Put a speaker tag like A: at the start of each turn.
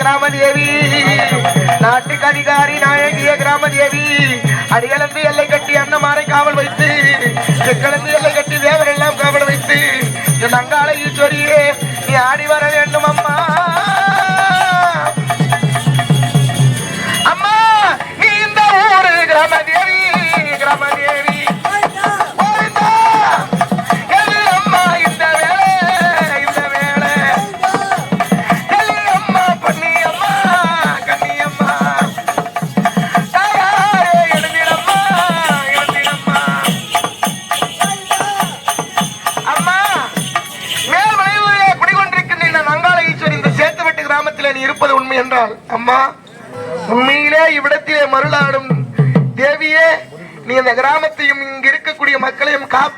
A: கிராமதேவி நாட்டுக்கு அதிகாரி நாயகிய கிராமதேவி அடிகளந்து எல்லை கட்டி அன்னமாரை காவல் வைத்து கிழந்து வேண்டும் அம்மா அம்மா நீ இந்த ஊரு கிராமதேவி கிராமதேவி. இருப்பது உண்மை என்றால் அம்மா உண்மையிலே இவ்விடத்திலே மருளாடும் தேவியே நீ அந்த கிராமத்தையும் இங்கு இருக்கக்கூடிய மக்களையும் காப்ப